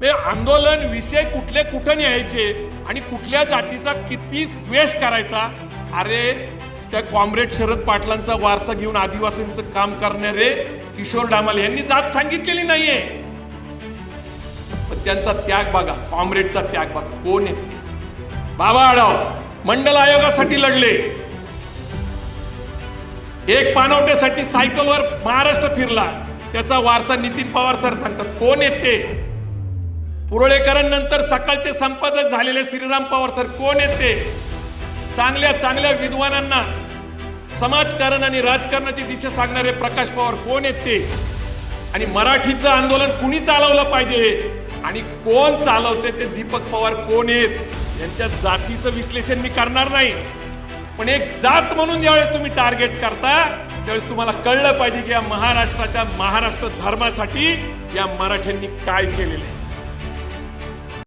म्हणजे आंदोलन विषय कुठले कुठं न्यायचे आणि कुठल्या जातीचा किती द्वेष करायचा? अरे त्या कॉम्रेड शरद पाटलांचा वारसा घेऊन आदिवासींचं काम करणारे किशोर डामाले यांनी जात सांगितलेली नाहीये. पण त्यांचा त्याग बघा कॉम्रेडचा त्याग बघा. कोण आहे बाबा आढाव मंडल आयोगासाठी लढले. एक पानवट्यासाठी सायकलवर महाराष्ट्र फिरला. त्याचा वारसा नितीन पवार सर सांगतात. कोण येते पुरळेकरांनंतर पुरळेकरण नंतर सकाळचे संपादक झालेले श्रीराम पवार सर कोण येते ते? चांगल्या चांगल्या विद्वानांना समाजकारण आणि राजकारणाची दिशा सांगणारे प्रकाश पवार कोण येते ते? आणि मराठीचं आंदोलन कुणी चालवलं पाहिजे? आणि कोण चालवते ते दीपक पवार कोण आहेत? यांच्या जातीचं विश्लेषण मी करणार नाही. पण एक जात म्हणून ज्यावेळेस तुम्ही टार्गेट करता त्यावेळेस तुम्हाला कळलं पाहिजे की या महाराष्ट्राच्या महाराष्ट्र धर्मासाठी या मराठ्यांनी काय केलेलं आहे.